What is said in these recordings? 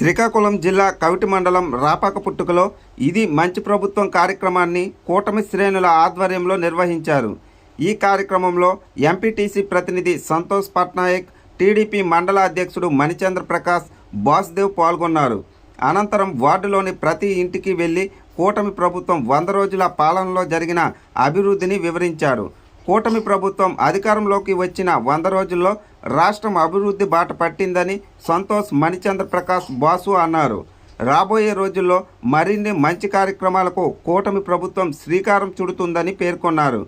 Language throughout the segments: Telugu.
శ్రీకాకుళం జిల్లా కవిటి మండలం రాపాకపుట్టుకలో ఇది మంచి ప్రభుత్వం కార్యక్రమాన్ని కూటమి శ్రేణుల ఆధ్వర్యంలో నిర్వహించారు. ఈ కార్యక్రమంలో ఎంపీటీసీ ప్రతినిధి సంతోష్ పట్నాయక్ టీడీపీ మండల అధ్యక్షుడు మణిచంద్ర ప్రకాష్ బాసుదేవ్ పాల్గొన్నారు. అనంతరం వార్డులోని ప్రతి ఇంటికి వెళ్ళి కూటమి ప్రభుత్వం వంద రోజుల పాలనలో జరిగిన అభివృద్ధిని వివరించారు. కూటమి ప్రభుత్వం అధికారంలోకి వచ్చిన వంద రోజుల్లో రాష్ట్రం అభివృద్ధి బాట పట్టిందని సంతోష్ మణిచంద్ర ప్రకాష్ బాసు అన్నారు. రాబోయే రోజుల్లో మరిన్ని మంచి కార్యక్రమాలకు కూటమి ప్రభుత్వం శ్రీకారం చుడుతుందని పేర్కొన్నారు.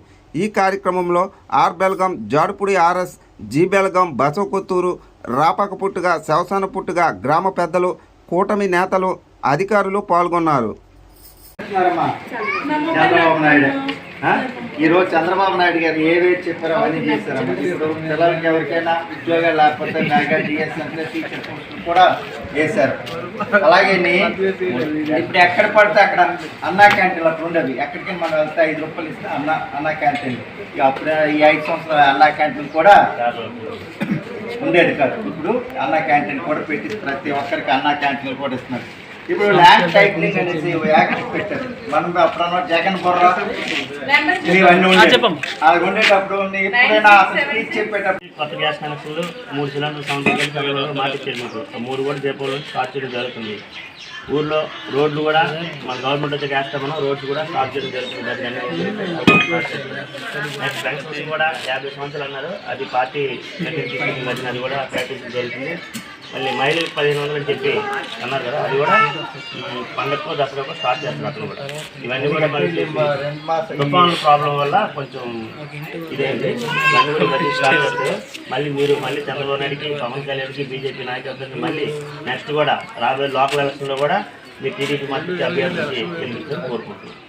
ఈ కార్యక్రమంలో R Belgam Jadupudi RS G Belgam Basavakothuru Rapakaputtuga Savasanaputtuga గ్రామ పెద్దలు కూటమి నేతలు అధికారులు పాల్గొన్నారు. ఈరోజు చంద్రబాబు నాయుడు గారు ఏవేది చెప్పారో అవన్నీ చేశారమ్మా ఇప్పుడు పిల్లలకి ఎవరికైనా ఉద్యోగాలు లేకపోతే మెగా డిఎస్ టీచర్ పోస్టులు కూడా వేశారు. అలాగే ఇప్పుడు ఎక్కడ పడితే అక్కడ అన్నా క్యాంటీన్లు అట్లా ఉండదు. ఎక్కడికి మనం వెళ్తే ఐదు రూపాయలు ఇస్తే అన్న అన్నా క్యాంటీన్ అప్పుడే ఈ ఐదు సంవత్సరాల అన్నా క్యాంటీన్ కూడా ఉండేది కాదు. ఇప్పుడు అన్నా క్యాంటీన్ కూడా పెట్టి ప్రతి ఒక్కరికి అన్నా క్యాంటీన్లు కూడా ఇస్తున్నారు. ఇప్పుడు ల్యాండ్ టైటిలింగ్ అనేసి ఓ యాక్ట్ పెట్టారు. మనం అప్పుడు జగన్ బుర్ర. ఇవన్నీ ఉండేటప్పుడు నీ ఎప్పుడైనా అసలు స్పీచ్ చెప్పేటప్పుడు కొత్త గ్యాస్ కనెక్షన్లు మూడు సిలిండర్ సంవత్సరం కలిసి అరవై మార్చిచ్చారు మీకు ఆ మూడు కూడా డిపోలు స్టార్ట్ చేయడం జరుగుతుంది. ఊర్లో రోడ్లు కూడా మన గవర్నమెంట్ వచ్చే గ్యాస్ మనం రోడ్లు కూడా స్టార్ట్ చేయడం జరుగుతుంది. నెక్స్ట్ పెన్షన్ కూడా యాభై సంవత్సరాలు అన్నారు. అది పార్టీ అది కూడా ప్రాక్టీస్ జరుగుతుంది. మళ్ళీ మహిళలకు పదిహేను వందలు అని చెప్పి అన్నారు కదా అది కూడా పండగకు దసరాకు స్టార్ట్ చేస్తారు అతను కూడా. ఇవన్నీ కూడా మనకి తుఫాను ప్రాబ్లం వల్ల కొంచెం ఇదేంటి? ఇవన్నీ కూడా మళ్ళీ స్టార్ట్ చేస్తే మళ్ళీ మీరు మళ్ళీ చంద్రబాబు నాయుడుకి పవన్ కళ్యాణ్కి బీజేపీ నాయకత్వానికి మళ్ళీ నెక్స్ట్ కూడా రాబోయే లోకల్ ఎలక్షన్లో కూడా మీ టీడీపీ మద్దతు అభ్యర్థించి కోరుకుంటున్నాను